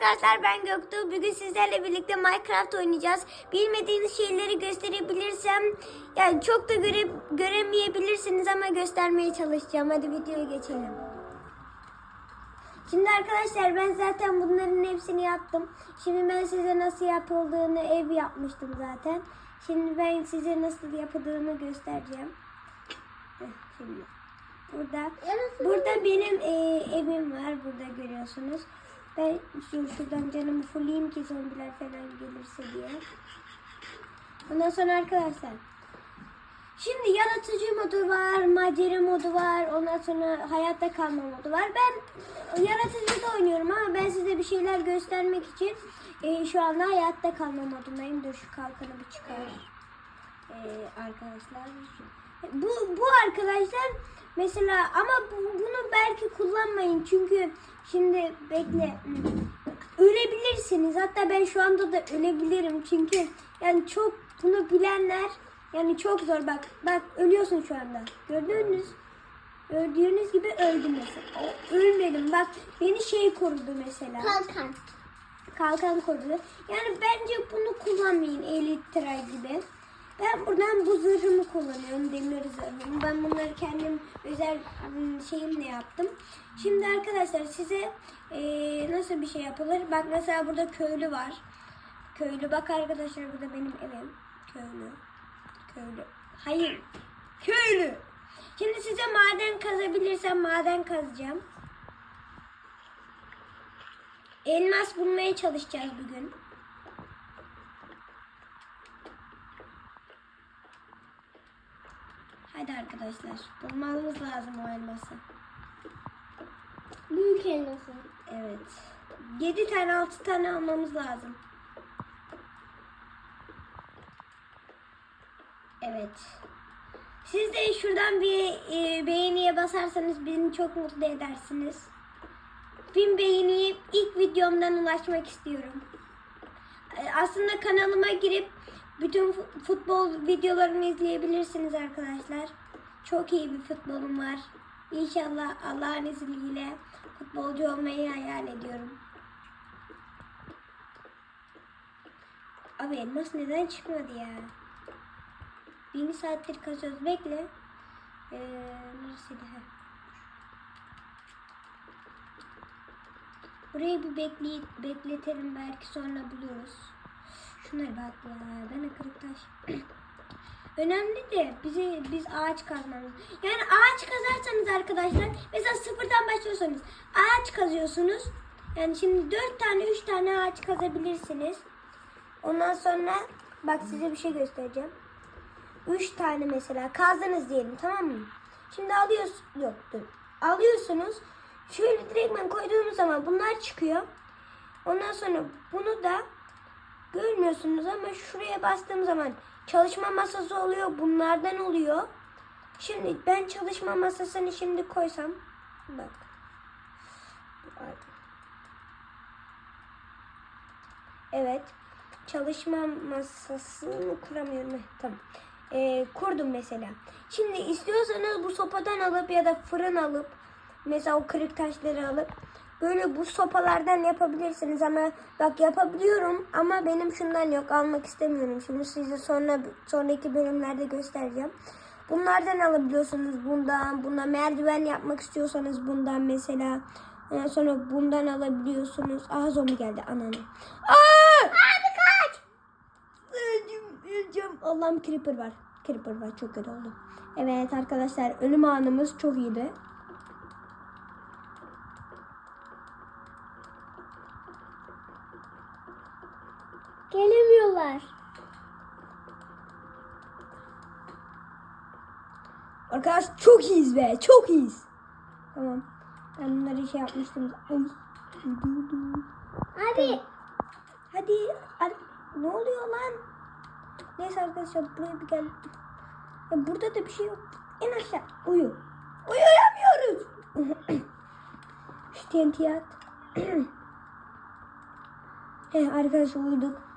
arkadaşlar ben Göktuğ. Bugün sizlerle birlikte Minecraft oynayacağız. Bilmediğiniz şeyleri gösterebilirsem yani çok da göre, göremeyebilirsiniz ama göstermeye çalışacağım. Hadi videoya geçelim. Şimdi arkadaşlar ben zaten bunların hepsini yaptım. Şimdi ben size nasıl yapıldığını ev yapmıştım zaten. Şimdi ben size nasıl yapıldığını göstereceğim. Şimdi burada burada benim e, evim var burada görüyorsunuz. Ben şu, şuradan canımı fulleyim ki zombiler falan gelirse diye. Ondan sonra arkadaşlar Şimdi yaratıcı modu var, macera modu var, ondan sonra hayatta kalma modu var. Ben yaratıcıda oynuyorum ama ben size bir şeyler göstermek için e, şu anda hayatta kalma modundayım. Dur şu kalkanı bir çıkar. E, arkadaşlar. Bu, bu arkadaşlar mesela ama bu- bunu belki kullanmayın çünkü şimdi bekle ölebilirsiniz. Hatta ben şu anda da ölebilirim çünkü yani çok bunu bilenler yani çok zor bak bak ölüyorsun şu anda. Gördünüz. Gördüğünüz gibi öldüm mesela. Ölmedim bak beni şey korudu mesela. Kalkan. Kalkan korudu. Yani bence bunu kullanmayın Elytra gibi. Ben buradan bu zırhımı kullanıyorum. Demir zırhımı. Ben bunları kendim özel ım, şeyimle yaptım. Şimdi arkadaşlar size eee, nasıl bir şey yapılır? Bak mesela burada köylü var. Köylü. Bak arkadaşlar burada benim evim. Köylü. Köylü. Hayır. Köylü. Şimdi size maden kazabilirsem maden kazacağım. Elmas bulmaya çalışacağız bugün. Hadi arkadaşlar. Bulmamız lazım o elması. Büyük elması. Evet. 7 tane 6 tane almamız lazım. Evet. Siz de şuradan bir e, beğeniye basarsanız beni çok mutlu edersiniz. Bin beğeniye ilk videomdan ulaşmak istiyorum. E, Aslında kanalıma girip bütün fu- futbol videolarımı izleyebilirsiniz arkadaşlar. Çok iyi bir futbolum var. İnşallah Allah'ın izniyle futbolcu olmayı hayal ediyorum. Abi elmas neden çıkmadı ya? Bir saattir kazıyoruz. Bekle. Ee, neresiydi? Heh. Burayı bir bekle bekletelim belki sonra buluruz. Şunlara bak ya. Ben de kırık taş. Önemli de bizi biz ağaç kazmamız. Yani ağaç kazarsanız arkadaşlar mesela sıfırdan başlıyorsanız ağaç kazıyorsunuz. Yani şimdi dört tane üç tane ağaç kazabilirsiniz. Ondan sonra bak size bir şey göstereceğim. Üç tane mesela kazdınız diyelim tamam mı? Şimdi alıyorsunuz yok dur. Alıyorsunuz. Şöyle direktmen koyduğunuz zaman bunlar çıkıyor. Ondan sonra bunu da görmüyorsunuz ama şuraya bastığım zaman çalışma masası oluyor. Bunlardan oluyor. Şimdi ben çalışma masasını şimdi koysam bak. Evet. Çalışma masasını kuramıyorum. Heh, Tamam. Ee, kurdum mesela. Şimdi istiyorsanız bu sopadan alıp ya da fırın alıp mesela o kırık taşları alıp böyle bu sopalardan yapabilirsiniz ama bak yapabiliyorum ama benim şundan yok almak istemiyorum. Şimdi size sonra sonraki bölümlerde göstereceğim. Bunlardan alabiliyorsunuz bundan. Buna merdiven yapmak istiyorsanız bundan mesela. Ondan sonra bundan alabiliyorsunuz. Aha zombi geldi ananı. Aa! Abi kaç! Öleceğim, öleceğim. Allah'ım creeper var. Creeper var çok kötü oldu. Evet arkadaşlar ölüm anımız çok iyiydi. Gelemiyorlar. Arkadaş çok iyiyiz be. Çok iyiyiz. Tamam. Ben bunları şey yapmıştım. Ay. Abi. Hadi. Hadi. Ne oluyor lan? Neyse arkadaşlar buraya bir gel. Ya burada da bir şey yok. En aşağı. Uyu. Uyuyamıyoruz. Şu TNT'yi at. He arkadaşlar uyuduk.